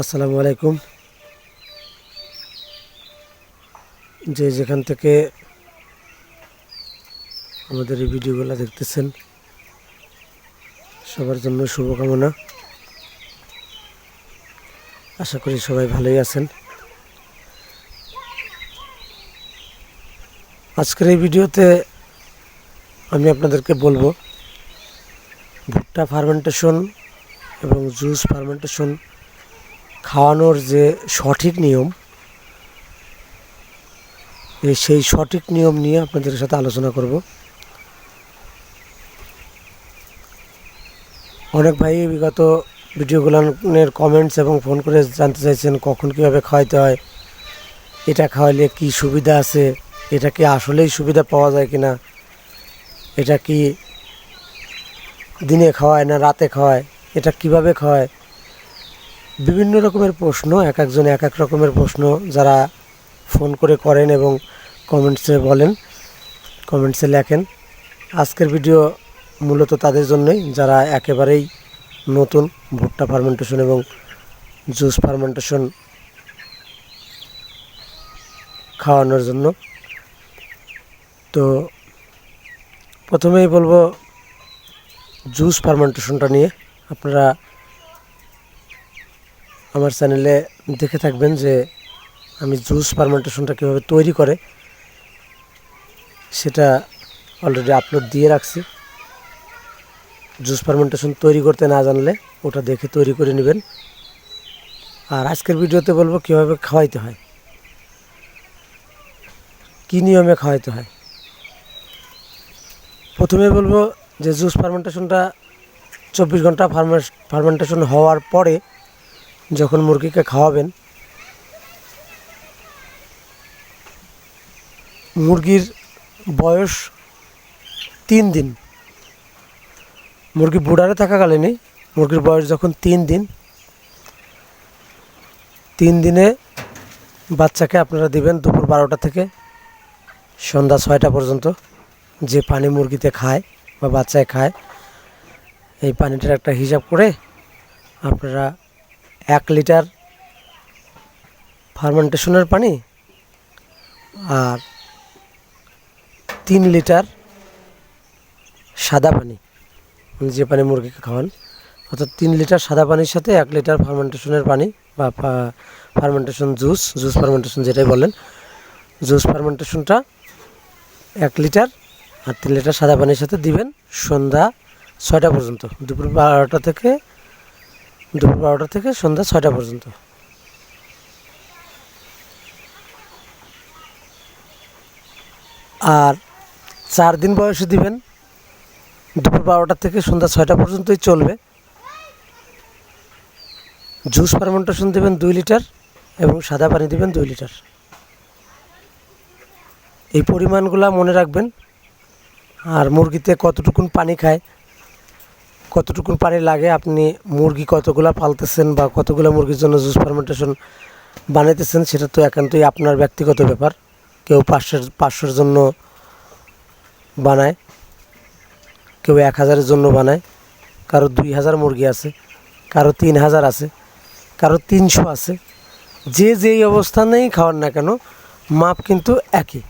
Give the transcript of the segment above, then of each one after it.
আসসালামু আলাইকুম। যে যেখান থেকে আমাদের এই ভিডিওগুলো দেখতেছেন, সবার জন্য শুভকামনা। আশা করি সবাই ভালোই আছেন। আজকের এই ভিডিওতে আমি আপনাদেরকে বলব, ভুট্টা ফার্মেন্টেশন এবং জুস ফার্মেন্টেশন খাওয়ানোর যে সঠিক নিয়ম সেই সঠিক নিয়ম নিয়ে আপনাদের সাথে আলোচনা করব। অনেক ভাই বিগত ভিডিওগুলোর কমেন্টস এবং ফোন করে জানতে চাইছেন, কখন কীভাবে খাওয়াইতে হয়, এটা খাওয়াইলে কি সুবিধা আছে, এটা কি আসলেই সুবিধা পাওয়া যায় কিনা, এটা কি দিনে খাওয়ায় না রাতে খাওয়ায়, এটা কীভাবে খাওয়ায় বিভিন্ন রকমের প্রশ্ন, এক একজন এক এক রকমের প্রশ্ন যারা ফোন করে করেন এবং কমেন্টসে বলেন, কমেন্টসে লেখেন। আজকের ভিডিও মূলত তাদের জন্যই, যারা একেবারেই নতুন ভুট্টা ফার্মেন্টেশন এবং জুস ফার্মেন্টেশন খাওয়ানোর জন্য। তো প্রথমেই বলব, জুস ফার্মেন্টেশনটা নিয়ে আপনারা আমার চ্যানেলে দেখে থাকবেন যে আমি জুস ফার্মেন্টেশনটা কীভাবে তৈরি করে, সেটা অলরেডি আপলোড দিয়ে রাখছি। জুস ফার্মেন্টেশন তৈরি করতে না জানলে ওটা দেখে তৈরি করে নেবেন। আর আজকের ভিডিওতে বলব কীভাবে খাওয়াইতে হয়। কী নিয়মে খাওয়াইতে হয়। প্রথমে বলব যে জুস ফার্মেন্টেশনটা চব্বিশ ঘণ্টা ফার্মেন্টেশন হওয়ার পরে যখন মুরগিকে খাওয়াবেন, মুরগির বয়স তিন দিন। মুরগি বুড়ারে থাকাকালীনই মুরগির বয়স যখন তিন দিন, তিন দিনে বাচ্চাকে আপনারা দিবেন দুপুর বারোটা থেকে সন্ধ্যা ছয়টা পর্যন্ত যে পানি মুরগিতে খায় বা বাচ্চায় খায়, এই পানিটার একটা হিসাব করে আপনারা এক লিটার ফার্মেন্টেশনের পানি আর তিন লিটার সাদা পানি মানে যে পানি মুরগিকে খাওয়ান। অর্থাৎ তিন লিটার সাদা পানির সাথে এক লিটার ফার্মেন্টেশনের পানি বা ফার্মেন্টেশন জুস জুস ফার্মেন্টেশন যেটাই বলেন, জুস ফার্মেন্টেশনটা এক লিটার আর তিন লিটার সাদা পানির সাথে দিবেন সন্ধ্যা ছয়টা পর্যন্ত, দুপুর বারোটা থেকে দুপুর বারোটা থেকে সন্ধ্যা ছয়টা পর্যন্ত। আর চার দিন বয়সে দিবেন, দুপুর বারোটা থেকে সন্ধ্যা ছয়টা পর্যন্তই চলবে। জুস ফার্মেন্টেশন দেবেন দুই লিটার এবং সাদা পানি দেবেন দুই লিটার। এই পরিমাণগুলো মনে রাখবেন। আর মুরগিতে কতটুকুন পানি খায় কতটুকুন পানি লাগে আপনি মুরগি কতগুলা পালতেছেন বা কতগুলো মুরগির জন্য জুস ফার্মেন্টেশন বানাইতেছেন, সেটা তো একান্তই আপনার ব্যক্তিগত ব্যাপার। কেউ পাঁচশোর পাঁচশোর জন্য বানায়, কেউ এক হাজারের জন্য বানায়। কারও দুই হাজার মুরগি আছে, কারও তিন হাজার আছে, কারও তিনশো আছে। যে যেই অবস্থানেই খাওয়ান না কেন, মাপ কিন্তু একই।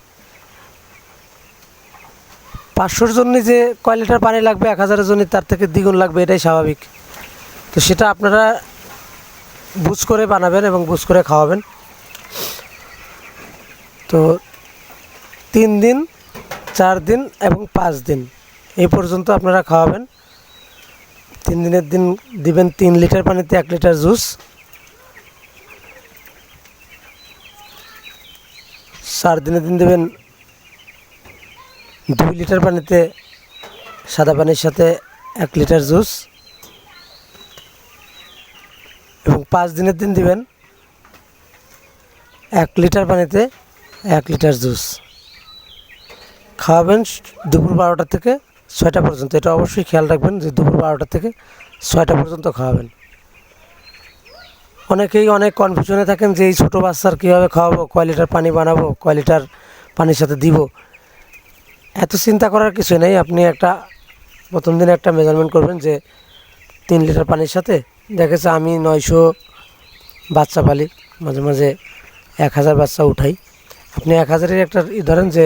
পাঁচশোর জন্য যে কয় লিটার পানি লাগবে, এক হাজারের জন্য তার থেকে দ্বিগুণ লাগবে, এটাই স্বাভাবিক। তো সেটা আপনারা বুঝ করে বানাবেন এবং বুঝ করে খাওয়াবেন। তো তিন দিন, চার দিন এবং পাঁচ দিন, এই পর্যন্ত আপনারা খাওয়াবেন। তিন দিনের দিন দিবেন তিন লিটার পানিতে এক লিটার জুস। চার দিনের দিন দেবেন দুই লিটার পানিতে সাদা পানির সাথে এক লিটার জুস এবং পাঁচ দিনের দিন দিবেন এক লিটার পানিতে এক লিটার জুস। খাওয়াবেন দুপুর বারোটা থেকে ছয়টা পর্যন্ত। এটা অবশ্যই খেয়াল রাখবেন যে দুপুর বারোটা থেকে ছয়টা পর্যন্ত খাওয়াবেন। অনেকেই অনেক কনফিউশনে থাকেন যে এই ছোটো বাচ্চার কীভাবে খাওয়াবো, কয় লিটার পানি বানাবো, কয় লিটার পানির সাথে দিব। এত চিন্তা করার কিছু নেই। আপনি একটা প্রথম দিনে একটা মেজারমেন্ট করবেন যে তিন লিটার পানির সাথে, দেখেছে আমি নয়শো বাচ্চা পালি, মাঝে মাঝে এক হাজার বাচ্চা উঠাই। আপনি এক হাজারের একটা ই ধরেন যে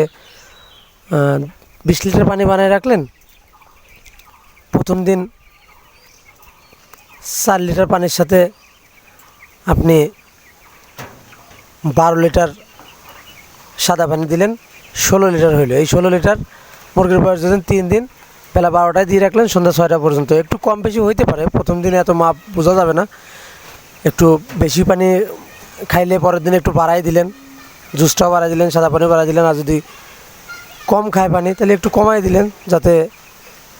বিশ লিটার পানি বানিয়ে রাখলেন, প্রথম দিন চার লিটার পানির সাথে আপনি বারো লিটার সাদা পানি দিলেন ষোলো লিটার হইল। এই ষোলো লিটার মুরগির বয়স যখন তিন দিন, বেলা বারোটায় দিয়ে রাখলেন, সন্ধ্যা ছয়টা পর্যন্ত। একটু কম বেশি হইতে পারে, প্রথম দিনে এত মাপ বোঝা যাবে না। একটু বেশি পানি খাইলে পরের দিন একটু বাড়াই দিলেন, জুসটাও বাড়াই দিলেন, সাদা পানি বাড়াই দিলেন, আর যদি কম খায় পানি, তাহলে একটু কমাই দিলেন, যাতে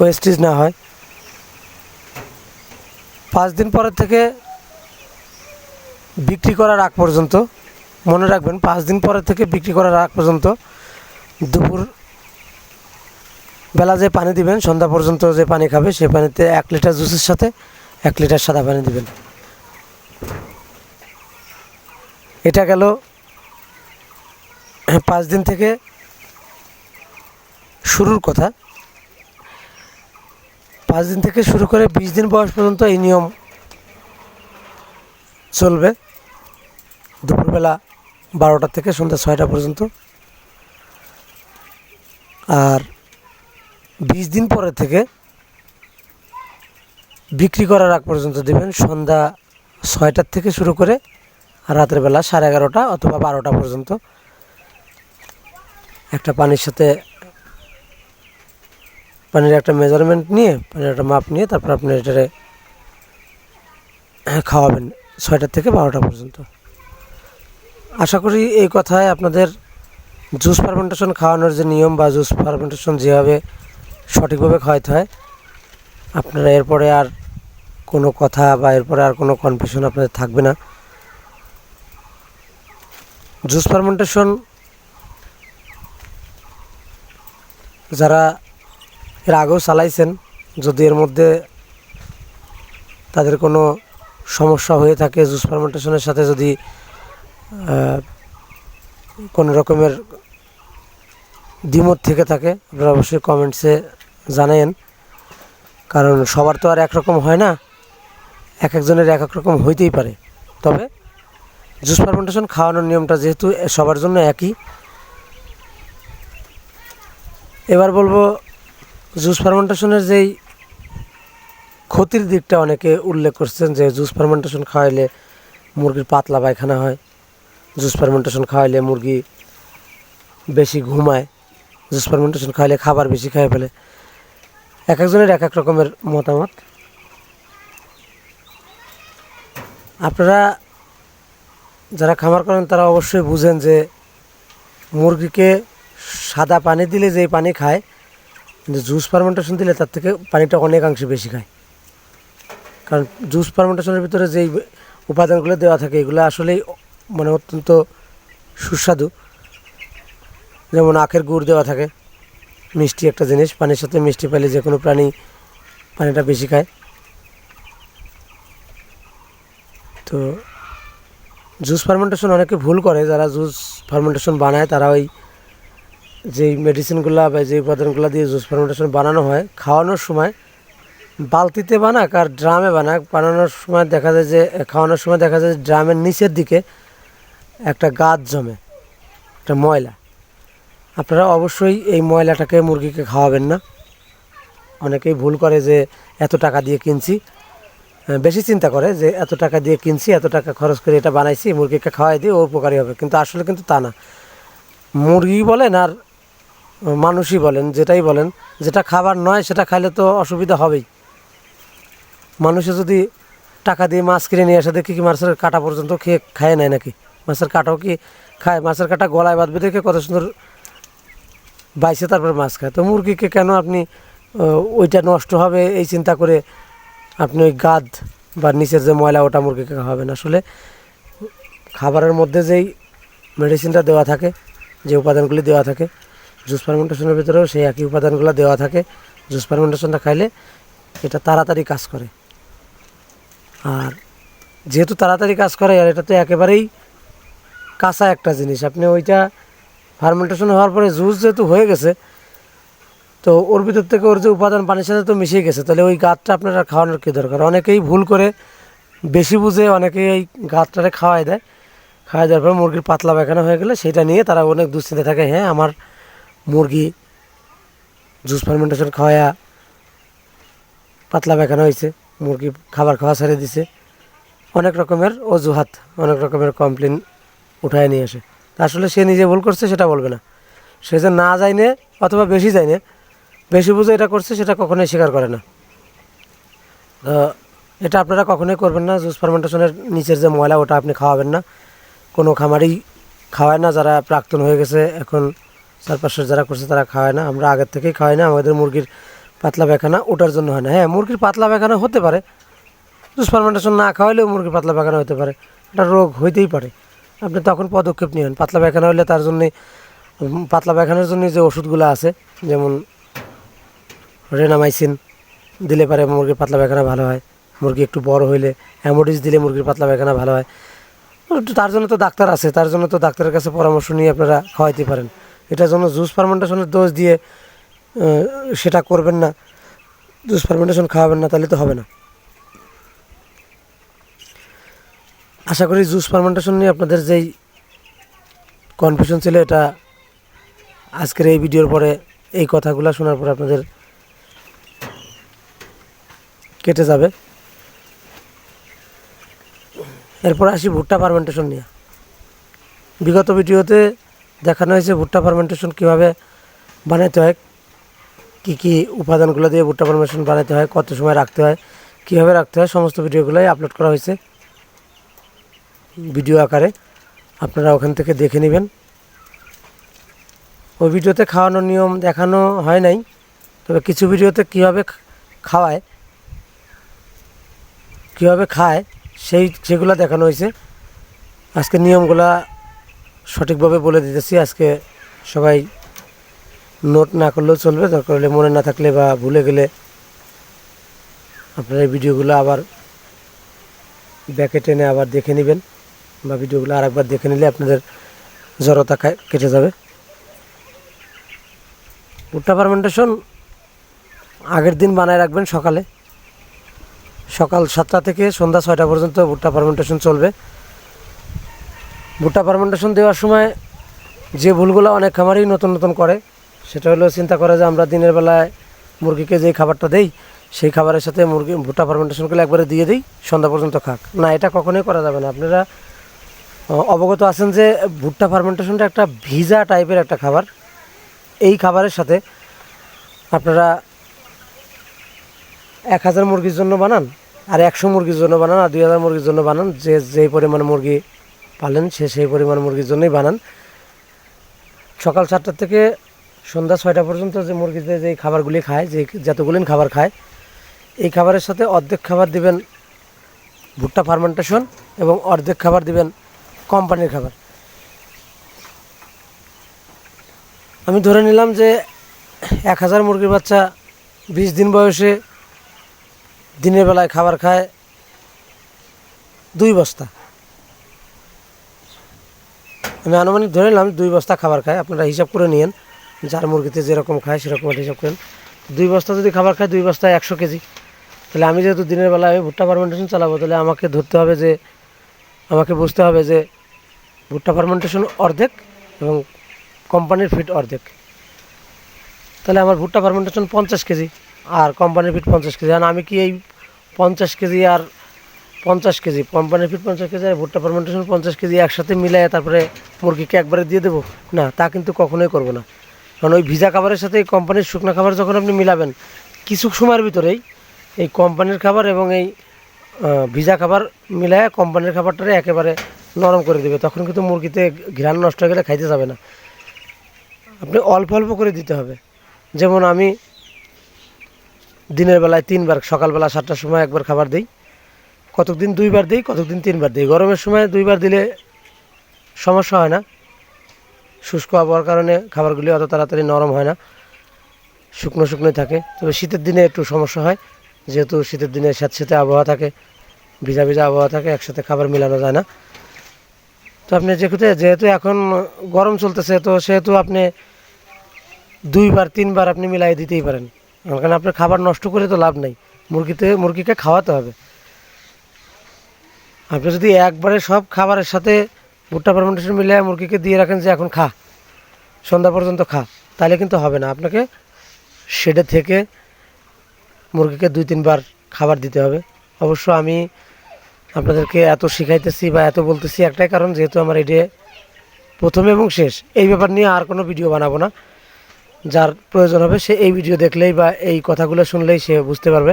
ওয়েস্টেজ না হয়। পাঁচ দিন পরের থেকে বিক্রি করার আগ পর্যন্ত, মনে রাখবেন, পাঁচ দিন পরের থেকে বিক্রি করার আগ পর্যন্ত দুপুর বেলা যে পানি দিবেন, সন্ধ্যা পর্যন্ত যে পানি খাবে, সে পানিতে এক লিটার জুসের সাথে এক লিটার সাদা পানি দিবেন। এটা গেল পাঁচ দিন থেকে শুরুর কথা। পাঁচ দিন থেকে শুরু করে বিশ দিন বয়স পর্যন্ত এই নিয়ম চলবে। দুপুরবেলা বারোটা থেকে সন্ধ্যা ছয়টা পর্যন্ত। আর বিশ দিন পরে থেকে বিক্রি করার আগ পর্যন্ত দেবেন সন্ধ্যা ছয়টার থেকে শুরু করে রাতের বেলা সাড়ে এগারোটা অথবা বারোটা পর্যন্ত। একটা পানির সাথে পানির একটা মেজারমেন্ট নিয়ে, পানির একটা মাপ নিয়ে তারপর আপনি এটারে খাওয়াবেন ছয়টার থেকে বারোটা পর্যন্ত। আশা করি এই কথায় আপনাদের জুস ফার্মেন্টেশন খাওয়ানোর যে নিয়ম বা জুস ফার্মেন্টেশন যেভাবে সঠিকভাবে খাওয়াইতে হয়, আপনারা এরপরে আর কোনো কথা বা এরপরে আর কোনো কনফিউশন আপনাদের থাকবে না। জুস ফার্মেন্টেশন যারা এর আগেও চালাইছেন, যদি এর মধ্যে তাদের কোনো সমস্যা হয়ে থাকে জুস ফার্মেন্টেশনের সাথে যদি কোনো রকমের দ্বিমত থেকে থাকে, আপনারা অবশ্যই কমেন্টসে জানায়েন। কারণ সবার তো আর একরকম হয় না, এক একজনের এক এক রকম হইতেই পারে। তবে জুস ফার্মেন্টেশন খাওয়ানোর নিয়মটা যেহেতু সবার জন্য একই, এবার বলব জুস ফার্মেন্টেশনের যেই ক্ষতির দিকটা অনেকে উল্লেখ করছেন যে জুস ফার্মেন্টেশন খাওয়াইলে মুরগির পাতলা পায়খানা হয় জুস ফার্মেন্টেশন খাওয়াইলে মুরগি বেশি ঘুমায়, জুস ফার্মেন্টেশন খাওয়াইলে খাবার বেশি খাই ফেলে। এক একজনের এক এক রকমের মতামত। আপনারা যারা খামার করেন, তারা অবশ্যই বুঝেন যে মুরগিকে সাদা পানি দিলে যেই পানি খায়, কিন্তু জুস ফার্মেন্টেশন দিলে তার থেকে পানিটা অনেকাংশে বেশি খায়। কারণ জুস ফার্মেন্টেশনের ভিতরে যেই উপাদানগুলো দেওয়া থাকে, এগুলো আসলেই মানে অত্যন্ত সুস্বাদু। যেমন আখের গুড় দেওয়া থাকে, মিষ্টি একটা জিনিস, পানির সাথে মিষ্টি পেলে যে কোনো প্রাণী পানিটা বেশি খায়। তো জুস ফার্মেন্টেশন অনেকে ভুল করে, যারা জুস ফার্মেন্টেশন বানায় তারা ওই যেই মেডিসিনগুলো বা যে উপাদানগুলো দিয়ে জুস ফার্মেন্টেশন বানানো হয়, খাওয়ানোর সময় বালতিতে বানাক আর ড্রামে বানাক। বানানোর সময় দেখা যায় যে, খাওয়ানোর সময় দেখা যায় ড্রামের নিচের দিকে একটা গাছ জমে, একটা ময়লা। আপনারা অবশ্যই এই ময়লাটাকে মুরগিকে খাওয়াবেন না। অনেকেই ভুল করে যে এত টাকা দিয়ে কিনছি। বেশি চিন্তা করে যে এত টাকা দিয়ে কিনছি, এত টাকা খরচ করে এটা বানাইছি, মুরগিকে খাওয়াই দিয়ে ও উপকারী হবে। কিন্তু আসলে কিন্তু তা না। মুরগি বলেন আর মানুষই বলেন, যেটাই বলেন, যেটা খাবার নয় সেটা খাইলে তো অসুবিধা হবেই। মানুষে যদি টাকা দিয়ে মাছ কিনে নিয়ে আসে, দেখি কি মাছের কাটা পর্যন্ত খেয়ে, খায় নেয় নাকি? মাছের কাটাও কি খায়? মাছের কাটা গলায় বাঁধবে দেখে কত সুন্দর বাইসে তারপর মাছ খায়। তো মুরগিকে কেন আপনি ওইটা নষ্ট হবে এই চিন্তা করে আপনি ওই গাদ বা নিচের যে ময়লা ওটা মুরগিকে খাওয়াবেন আসলে খাবারের মধ্যে যেই মেডিসিনটা দেওয়া থাকে, যে উপাদানগুলি দেওয়া থাকে জুস ফার্মেন্টেশনের ভিতরেও সেই একই উপাদানগুলো দেওয়া থাকে। জুস ফার্মেন্টেশনটা খাইলে এটা তাড়াতাড়ি কাজ করে। আর যেহেতু তাড়াতাড়ি কাজ করে, আর এটা তো একেবারেই কাঁচা একটা জিনিস। আপনি ওইটা ফার্মেন্টেশন হওয়ার পরে জুস যেহেতু হয়ে গেছে, তো ওর ভিতর থেকে ওর যে উপাদান পানির সাথে তো মিশে গেছে, তাহলে ওই গাছটা আপনারা খাওয়ানোর কী দরকার? অনেকেই ভুল করে বেশি বুঝে অনেকেই এই গাছটারে খাওয়াই দেয়। খাওয়াই দেওয়ার পরে মুরগির পাতলা পায়খানা হয়ে গেলে সেটা নিয়ে তারা অনেক দুশ্চিন্তা থাকে হ্যাঁ আমার মুরগি জুস ফার্মেন্টেশন খাওয়ায়া পাতলা পায়খানা হয়েছে, মুরগি খাবার খাওয়া ছেড়ে দিছে। অনেক রকমের অজুহাত, অনেক রকমের কমপ্লেন উঠায় নিয়ে আসে। আসলে সে নিজে ভুল করছে, সেটা বলবে না। সে যে না যায়নে অথবা বেশি যায়নে, বেশি বুঝে এটা করছে, সেটা কখনোই স্বীকার করে না। এটা আপনারা কখনোই করবেন না। জুস ফার্মেন্টেশনের নিচের যে ময়লা, ওটা আপনি খাওয়াবেন না। কোনো খামারই খাওয়ায় না। যারা প্রাক্তন হয়ে গেছে, এখন চারপাশের যারা করছে, তারা খাওয়ায় না। আমরা আগের থেকেই খাওয়াই না। আমাদের মুরগির পাতলা পায়খানা ওটার জন্য হয় না। হ্যাঁ মুরগির পাতলা পায়খানা হতে পারে। জুস ফার্মেন্টেশন না খাওয়াইলেও মুরগির পাতলা পায়খানা হতে পারে। এটা রোগ হইতেই পারে। আপনি তখন পদক্ষেপ নেবেন পাতলা পায়খানা হলে তার জন্যে পাতলা পায়খানার জন্য যে ওষুধগুলো আছে, যেমন রেনামাইসিন দিলে পারে মুরগির পাতলা পায়খানা ভালো হয়। মুরগি একটু বড় হইলে অ্যামোডিস দিলে মুরগির পাতলা পায়খানা ভালো হয়। তার জন্য তো ডাক্তার আছে, তার জন্য তো ডাক্তারের কাছে পরামর্শ নিয়ে আপনারা খাওয়াইতে পারেন। এটার জন্য জুস ফার্মেন্টেশনের ডোজ দিয়ে সেটা করবেন না। জুস ফার্মেন্টেশন খাওয়াবেন না, তাহলে তো হবে না। আশা করি জুস ফার্মেন্টেশন নিয়ে আপনাদের যেই কনফিউশন ছিল এটা আজকের এই ভিডিওর পরে এই কথাগুলো শোনার পরে আপনাদের কেটে যাবে। এরপর আসি ভুট্টা ফার্মেন্টেশন নিয়ে। বিগত ভিডিওতে দেখানো হয়েছে ভুট্টা ফার্মেন্টেশন কীভাবে বানাইতে হয়, কী কী উপাদানগুলো দিয়ে ভুট্টা ফার্মেন্টেশন বানাইতে হয়, কত সময় রাখতে হয়, কীভাবে রাখতে হয়, সমস্ত ভিডিওগুলোই আপলোড করা হয়েছে। ভিডিও আকারে আপনারা ওখান থেকে দেখে নেবেন। ওই ভিডিওতে খাওয়ানোর নিয়ম দেখানো হয় নাই, তবে কিছু ভিডিওতে কীভাবে খাওয়ায়, কীভাবে খায়, সেই, সেগুলো দেখানো হয়েছে। আজকে নিয়মগুলা সঠিকভাবে বলে দিতেছি, আজকে সবাই নোট না করলেও চলবে, দরকার হলে মনে না থাকলে বা ভুলে গেলে আপনারা এই ভিডিওগুলো আবার ব্যাকে টেনে আবার দেখে নেবেন। বা ভিডিওগুলো আরেকবার দেখে নিলে আপনাদের জড়তা কেটে যাবে। ভুট্টা ফার্মেন্টেশন আগের দিন বানায় রাখবেন সকালে। সকাল সাতটা থেকে সন্ধ্যা ছয়টা পর্যন্ত ভুট্টা ফার্মেন্টেশন চলবে। ভুট্টা ফার্মেন্টেশন দেওয়ার সময় যে ভুলগুলো অনেক খামারই নতুন নতুন করে, সেটা হলো চিন্তা করে যে আমরা দিনের বেলায় মুরগিকে যেই খাবারটা দেই, সেই খাবারের সাথে মুরগি ভুট্টা ফার্মেন্টেশন একবারে দিয়ে দিই, সন্ধ্যা পর্যন্ত খাক। না, এটা কখনোই করা যাবে না। আপনারা অবগত আছেন যে ভুট্টা ফার্মেন্টেশনটা একটা ভিজা টাইপের একটা খাবার। এই খাবারের সাথে আপনারা এক হাজার মুরগির জন্য বানান আর একশো মুরগির জন্য বানান আর দুই হাজার মুরগির জন্য বানান। যে যেই পরিমাণ মুরগি পালেন সে সেই পরিমাণ মুরগির জন্যই বানান। সকাল সাতটা থেকে সন্ধ্যা ছয়টা পর্যন্ত যে মুরগিতে যে খাবারগুলি খায়, যে যতগুলি খাবার খায়, এই খাবারের সাথে অর্ধেক খাবার দিবেন ভুট্টা ফার্মেন্টেশন এবং অর্ধেক খাবার দিবেন কোম্পানির খাবার। আমি ধরে নিলাম যে এক হাজার মুরগির বাচ্চা বিশ দিন বয়সে দিনের বেলায় খাবার খায় দুই বস্তা। আমি আনুমানিক ধরে নিলাম দুই বস্তা খাবার খায়, আপনারা হিসাব করে নিয়েন, যার মুরগিতে যেরকম খায় সেরকম হিসাব করেন। দুই বস্তা যদি খাবার খায়, দুই বস্তায় একশো কেজি। তাহলে আমি যেহেতু দিনের বেলায় ভুট্টা ফার্মেন্টেশন চালাবো, তাহলে আমাকে ধরতে হবে যে আমাকে বুঝতে হবে যে ভুট্টা ফার্মেন্টেশন অর্ধেক এবং কোম্পানির ফিট অর্ধেক। তাহলে আমার ভুট্টা ফার্মেন্টেশন পঞ্চাশ কেজি আর কোম্পানির ফিট পঞ্চাশ কেজি। আর আমি কি এই পঞ্চাশ কেজি আর পঞ্চাশ কেজি কোম্পানির ফিট পঞ্চাশ কেজি আর ভুট্টা ফার্মেন্টেশন পঞ্চাশ কেজি একসাথে মিলাই তারপরে মুরগিকে একবারে দিয়ে দেবো? না, তা কিন্তু কখনোই করব না। কারণ ওই ভিজা খাবারের সাথে এই কোম্পানির শুকনো খাবার যখন আপনি মিলাবেন, কিছু সময়ের ভিতরেই এই কোম্পানির খাবার এবং এই ভিজা খাবার মিলায় কোম্পানির খাবারটারে একেবারে নরম করে দেবে। তখন কিন্তু মুরগিতে ঘ্রাণ নষ্ট হয়ে গেলে খাইতে যাবে না। আপনি অল্প অল্প করে দিতে হবে। যেমন আমি দিনের বেলায় তিনবার, সকালবেলা সাতটার সময় একবার খাবার দিই। কতদিন দুইবার দিই কতদিন তিনবার দিই। গরমের সময় দুইবার দিলে সমস্যা হয় না। শুষ্ক আবহাওয়ার কারণে খাবারগুলি অত তাড়াতাড়ি নরম হয় না। শুকনো শুকনোই থাকে। তবে শীতের দিনে একটু সমস্যা হয়। যেহেতু শীতের দিনে স্যাঁতস্যাঁতে আবহাওয়া থাকে ভিজা ভিজা আবহাওয়া থাকে, একসাথে খাবার মেলানো যায় না। তো আপনি যেহেতু যেহেতু এখন গরম চলতেছে, তো সেহেতু আপনি দুইবার, তিনবার আপনি মিলাই দিতেই পারেন। কারণ আপনার খাবার নষ্ট করে তো লাভ নেই। মুরগিতে, মুরগিকে খাওয়াতে হবে। আপনি যদি একবারে সব খাবারের সাথে ভুট্টা ফার্মেন্টেশন মিলিয়ে মুরগিকে দিয়ে রাখেন যে এখন খা, সন্ধ্যা পর্যন্ত খা, তাহলে কিন্তু হবে না। আপনাকে সেটা থেকে মুরগিকে দুই, তিনবার খাবার দিতে হবে। অবশ্য আমি আপনাদেরকে এত শিখাইতেছি বা এত বলতেছি একটাই কারণ, যেহেতু আমার এটা প্রথম এবং শেষ, এই ব্যাপার নিয়ে আর কোনো ভিডিও বানাবো না। যার প্রয়োজন হবে সে এই ভিডিও দেখলেই বা এই কথাগুলো শুনলেই সে বুঝতে পারবে।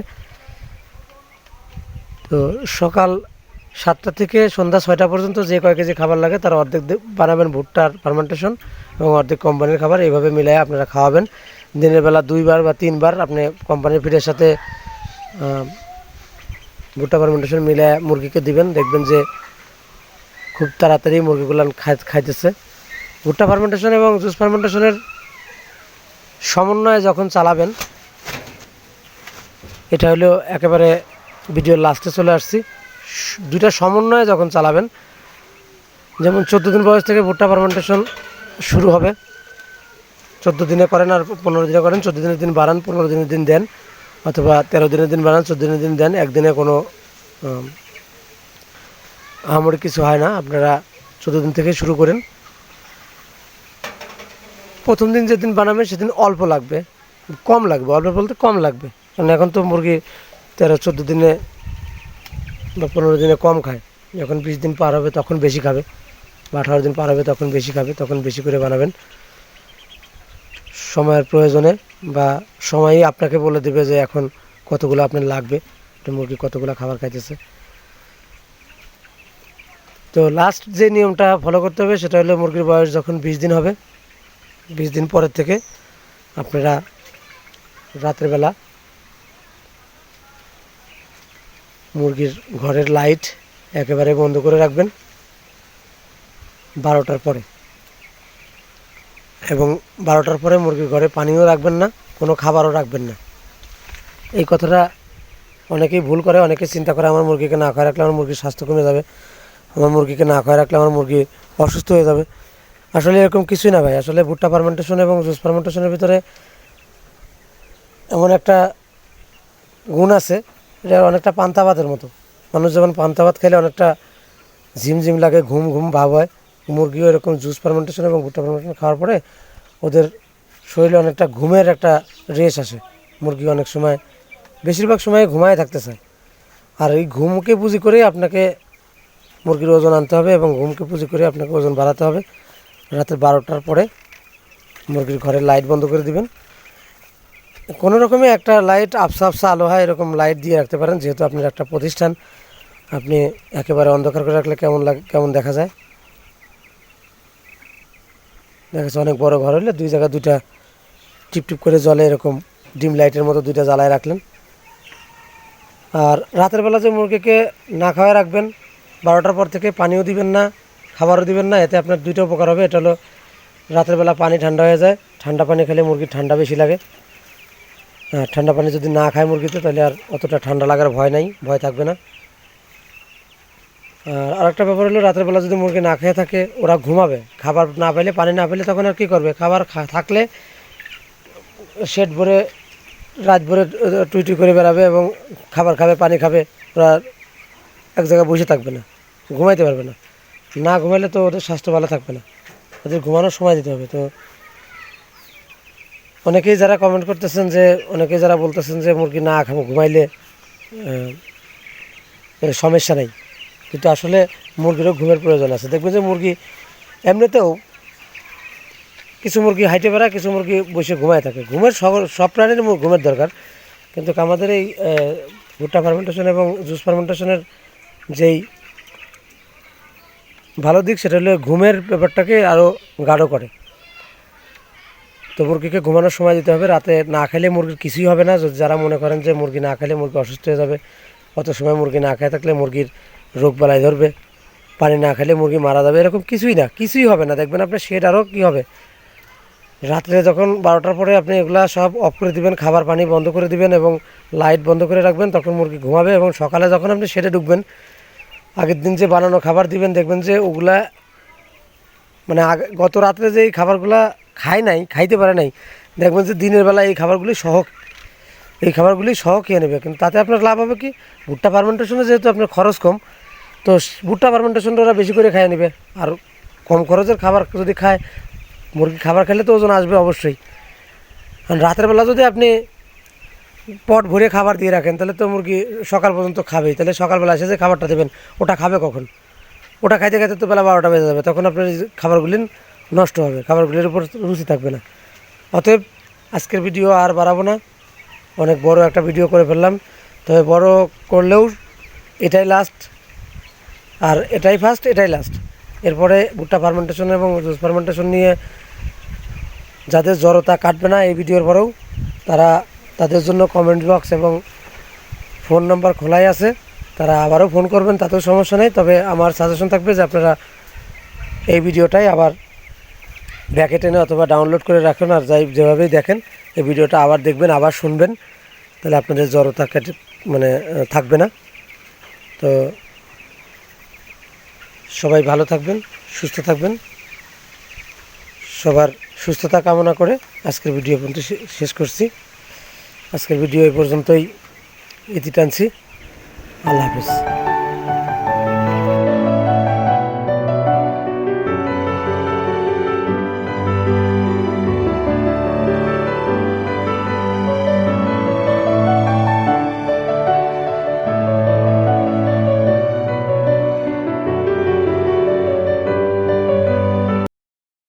তো সকাল সাতটা থেকে সন্ধ্যা ছয়টা পর্যন্ত যে কয় কেজি খাবার লাগে, তার অর্ধেক বানাবেন ভুট্টার ফার্মেন্টেশন এবং অর্ধেক কোম্পানির খাবার। এইভাবে মিলাই আপনারা খাওয়াবেন। দিনের বেলা দুইবার বা তিনবার আপনি কোম্পানির ফিডের সাথে ভুট্টা ফার্মেন্টেশন মিলে মুরগিকে দিবেন। দেখবেন যে খুব তাড়াতাড়ি মুরগিগুলো খাইতেছে। ভুট্টা ফার্মেন্টেশন এবং জুস ফার্মেন্টেশনের সমন্বয়ে যখন চালাবেন, এটা হলো একেবারে ভিডিওর লাস্টে চলে আসছি। দুইটা সমন্বয়ে যখন চালাবেন, যেমন চোদ্দ দিন বয়স থেকে ভুট্টা ফার্মেন্টেশন শুরু হবে চোদ্দ দিনে করেন আর পনেরো দিনে করেন চোদ্দ দিনের দিন বাড়ান পনেরো দিনের দিন দেন অথবা তেরো দিনের দিন বাড়ান চোদ্দ দিনের দিন দেন একদিনে কোনো আম, আহামরি কিছু হয় না। আপনারা চোদ্দ দিন থেকে শুরু করেন। প্রথম দিন যেদিন বানাবেন সেদিন অল্প লাগবে কম লাগবে অল্প বলতে কম লাগবে। কারণ এখন তো মুরগি তেরো চোদ্দ দিনে বা পনেরো দিনে কম খায়। যখন বিশ দিন পার হবে তখন বেশি খাবে বা আঠারো দিন পার হবে তখন বেশি খাবে তখন বেশি করে বানাবেন। সময়ের প্রয়োজনে বা সময়ই আপনাকে বলে দেবে যে এখন কতগুলো আপনার লাগবে। একটা মুরগি কতগুলো খাবার খাইতেছে। তো লাস্ট যে নিয়মটা ফলো করতে হবে সেটা হলো মুরগির বয়স যখন বিশ দিন হবে, বিশ দিন পরের থেকে আপনারা রাতের বেলা মুরগির ঘরের লাইট একেবারে বন্ধ করে রাখবেন। বারোটার পরে। এবং বারোটার পরে মুরগির ঘরে পানিও রাখবেন না, কোনো খাবারও রাখবেন না। এই কথাটা অনেকেই ভুল করে, অনেকে চিন্তা করে আমার মুরগিকে না খাওয়া রাখলে আমার মুরগির স্বাস্থ্য কমে যাবে, আমার মুরগিকে না খাওয়া রাখলে আমার মুরগি অসুস্থ হয়ে যাবে। আসলে এরকম কিছুই না ভাই, আসলে ভুট্টা ফার্মেন্টেশন এবং জুস ফার্মেন্টেশনের ভিতরে এমন একটা গুণ আছে, এটা অনেকটা পান্তা ভাতের মতো। মানুষ যেমন পান্তা ভাত খেলে অনেকটা ঝিমঝিম লাগে, ঘুম ঘুম ভাব হয়। মুরগিও এরকম জুস ফার্মেন্টেশন এবং ভুট্টা ফার্মেন্টেশন খাওয়ার পরে ওদের শরীরে অনেকটা ঘুমের একটা রেস আসে। মুরগি অনেক সময়, বেশিরভাগ সময় ঘুমায় থাকতে চায় আর এই ঘুমকে পুঁজি করেই আপনাকে মুরগির ওজন আনতে হবে এবং ঘুমকে পুঁজি করে আপনাকে ওজন বাড়াতে হবে। রাতের বারোটার পরে মুরগির ঘরের লাইট বন্ধ করে দিবেন। কোনো রকমে একটা লাইট আফসা আফসা আলো হয় এরকম লাইট দিয়ে রাখতে পারেন, যেহেতু আপনার একটা প্রতিষ্ঠান। আপনি একেবারে অন্ধকার করে রাখলে কেমন লাগে, কেমন দেখা যায়? দেখা যাচ্ছে অনেক বড় ঘর হলে দুই জায়গায় দুইটা টিপ টিপ করে জলে এরকম ডিম লাইটের মতো দুইটা জ্বালায় রাখলেন। আর রাতের বেলা যে মুরগিকে না খাওয়ায় রাখবেন, বারোটার পর থেকে পানিও দিবেন না, খাবারও দিবেন না, এতে আপনার দুইটা উপকার হবে, এটা হলো রাতের বেলা পানি ঠান্ডা হয়ে যায়, ঠান্ডা পানি খেলে মুরগির ঠান্ডা বেশি লাগে। ঠান্ডা পানি যদি না খায় মুরগিতে, তাহলে আর অতটা ঠান্ডা লাগার ভয় নাই, ভয় থাকবে না। আর আরেকটা ব্যাপার হলো, রাতের বেলা যদি মুরগি না খেয়ে থাকে, ওরা ঘুমাবে। খাবার না পেলে পানি না পেলে তখন আর কী করবে? খাবার থাকলে শেড ভরে, রাত ভরে টুই টুই করে বেড়াবে এবং খাবার খাবে, পানি খাবে, ওরা এক জায়গায় বসে থাকবে না, ঘুমাইতে পারবে না। না ঘুমাইলে তো ওদের স্বাস্থ্য ভালো থাকবে না। ওদের ঘুমানোর সময় দিতে হবে। তো অনেকেই যারা কমেন্ট করতেছেন যে, অনেকেই যারা বলতেছেন যে, মুরগি না খাব, ঘুমাইলে সমস্যা নেই। কিন্তু আসলে মুরগিরও ঘুমের প্রয়োজন আছে। দেখবেন যে মুরগি এমনিতেও কিছু মুরগি হাইটে বেড়ায়, কিছু মুরগি বসে ঘুমায় থাকে। ঘুমের সব প্রাণীর ঘুমের দরকার। কিন্তু আমাদের এই ভুট্টা ফার্মেন্টেশন এবং জুস ফার্মেন্টেশনের যেই ভালো দিক, সেটা হলো ঘুমের ব্যাপারটাকে আরও গাঢ় করে। তো মুরগিকে ঘুমানোর সময় দিতে হবে। রাতে না খেলে মুরগির কিছুই হবে না। যারা মনে করেন যে মুরগি না খেলে মুরগি অসুস্থ হয়ে যাবে, অত সময় মুরগি না খেয়ে থাকলে মুরগির রোগ বালাই ধরবে, পানি না খেলে মুরগি মারা যাবে, এরকম কিছুই না, কিছুই হবে না। দেখবেন আপনার শেড আরও কী হবে? রাত্রে যখন বারোটার পরে আপনি এগুলা সব অফ করে দিবেন, খাবার পানি বন্ধ করে দিবেন এবং লাইট বন্ধ করে রাখবেন, তখন মুরগি ঘুমাবে এবং সকালে যখন আপনি শেডে ঢুকবেন, আগের দিন যে বানানো খাবার দিবেন, দেখবেন যে ওগুলা মানে আগে, গত রাত্রে যে এই খাবারগুলা খায় নাই, খাইতে পারে নাই, দেখবেন যে দিনের বেলা এই খাবারগুলি সহ এই খাবারগুলি সহ খেয়ে নেবে। কিন্তু তাতে আপনার লাভ হবে কি? ভুট্টা ফার্মেন্টেশনে যেহেতু আপনার খরচ কম তো ভুট্টা ফার্মেন্টেশনটা ওরা বেশি করে খাইয়ে নেবে। আর কম খরচের খাবার যদি খায় মুরগি খাবার খেলে তো ওজন আসবে অবশ্যই। আর রাতের বেলা যদি আপনি পট ভরে খাবার দিয়ে রাখেন, তাহলে তো মুরগি সকাল পর্যন্ত খাবেই। তাহলে সকালবেলা এসে যে খাবারটা দেবেন, ওটা খাবে কখন? ওটা খাইতে খাইতে তো বেলা বারোটা বেজে যাবে। তখন আপনার খাবারগুলি নষ্ট হবে। খাবারগুলির উপর রুচি থাকবে না। অতএব আজকের ভিডিও আর বাড়াবো না। অনেক বড় একটা ভিডিও করে ফেললাম। তবে বড় করলেও এটাই লাস্ট আর এটাই ফার্স্ট এটাই লাস্ট এরপরে ভুট্টা ফার্মেন্টেশন এবং জুস ফার্মেন্টেশন নিয়ে যাদের জড়তা কাটবে না এই ভিডিওর পরেও, তারা তাদের জন্য কমেন্ট বক্স এবং ফোন নাম্বার খোলাই আছে। তারা আবারও ফোন করবেন, তাতেও সমস্যা নেই। তবে আমার সাজেশন থাকবে যে আপনারা এই ভিডিওটাই আবার ব্যাকে টেনে অথবা ডাউনলোড করে রাখুন আর যাই যেভাবেই দেখেন, এই ভিডিওটা আবার দেখবেন, আবার শুনবেন। তাহলে আপনাদের জড়তা কেটে মানে থাকবে না। তো সবাই ভালো থাকবেন, সুস্থ থাকবেন। সবার সুস্থতা কামনা করে আজকের ভিডিও পর্যন্ত শেষ করছি। আজকের ভিডিও এই পর্যন্তই ইতি টানছি। আল্লাহ হাফিজ।